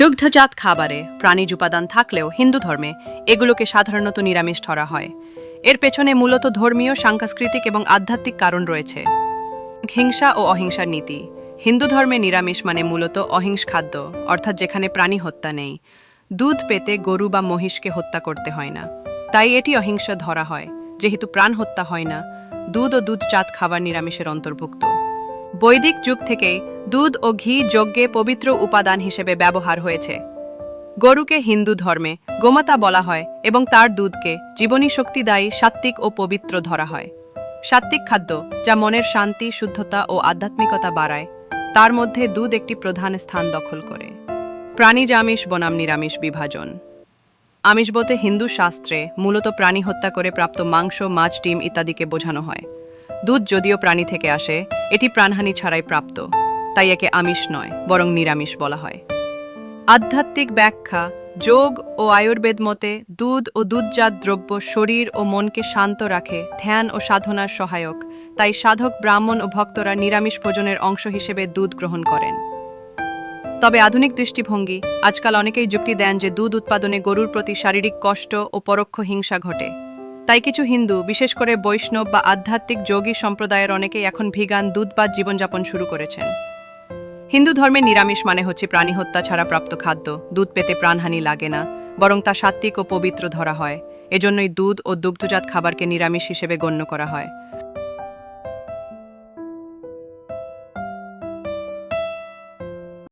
দুগ্ধজাত খাবারে প্রাণীজ উপাদান থাকলেও হিন্দু ধর্মে এগুলোকে সাধারণত নিরামিষ ধরা হয়। এর পেছনে মূলত ধর্মীয়, সাংস্কৃতিক এবং আধ্যাত্মিক কারণ রয়েছে। হিংসা ও অহিংসার নীতি। হিন্দু ধর্মে নিরামিষ মানে মূলত অহিংস খাদ্য, অর্থাৎ যেখানে প্রাণী হত্যা নেই। দুধ পেতে গরু বা মহিষকে হত্যা করতে হয় না। তাই এটি অহিংস ধরা হয়। যেহেতু প্রাণ হত্যা হয় না, দুধ ও দুধজাত খাবার নিরামিষের অন্তর্ভুক্ত। বৈদিক যুগ থেকেই দুধ ও ঘি যজ্ঞে পবিত্র উপাদান হিসেবে ব্যবহার হয়েছে। গরুকে হিন্দু ধর্মে গোমাতা বলা হয় এবং তার দুধকে জীবনী শক্তিদায়ী, সাত্ত্বিক ও পবিত্র ধরা হয়। সাত্ত্বিক খাদ্য যা মনের শান্তি, শুদ্ধতা ও আধ্যাত্মিকতা বাড়ায়, তার মধ্যে দুধ একটি প্রধান স্থান দখল করে। প্রাণীজ আমিষ বনাম নিরামিষ বিভাজন। আমিষ বলতে হিন্দু শাস্ত্রে মূলত প্রাণী হত্যা করে প্রাপ্ত মাংস, মাছ, ডিম ইত্যাদিকে বোঝানো হয়। দুধ যদিও প্রাণী থেকে আসে, এটি প্রাণহানি ছাড়াই প্রাপ্ত। তাই একে আমিষ নয়, বরং নিরামিষ বলা হয়। আধ্যাত্মিক ব্যাখ্যা, যোগ ও আয়ুর্বেদ মতে দুধ ও দুধজাত দ্রব্য শরীর ও মনকে শান্ত রাখে, ধ্যান ও সাধনার সহায়ক। তাই সাধক, ব্রাহ্মণ ও ভক্তরা নিরামিষ ভোজনের অংশ হিসেবে দুধ গ্রহণ করেন। তবে আধুনিক দৃষ্টিভঙ্গি, আজকাল অনেকেই যুক্তি দেন যে দুধ উৎপাদনে গরুর প্রতি শারীরিক কষ্ট ও পরোক্ষ হিংসা ঘটে। তাই কিছু হিন্দু, বিশেষ করে বৈষ্ণব বা আধ্যাত্মিক যোগী সম্প্রদায়ের অনেকেই এখন ভিগান দুধবাদ জীবনযাপন শুরু করেছেন। হিন্দু ধর্মে নিরামিষ মানে হচ্ছে প্রাণী হত্যা ছাড়া প্রাপ্ত খাদ্য। দুধ পেতে প্রাণহানি লাগে না, বরং তা সাত্ত্বিক ও পবিত্র ধরা হয়। এজন্যই দুধ ও দুগ্ধজাত খাবারকে নিরামিষ হিসেবে গণ্য করা হয়।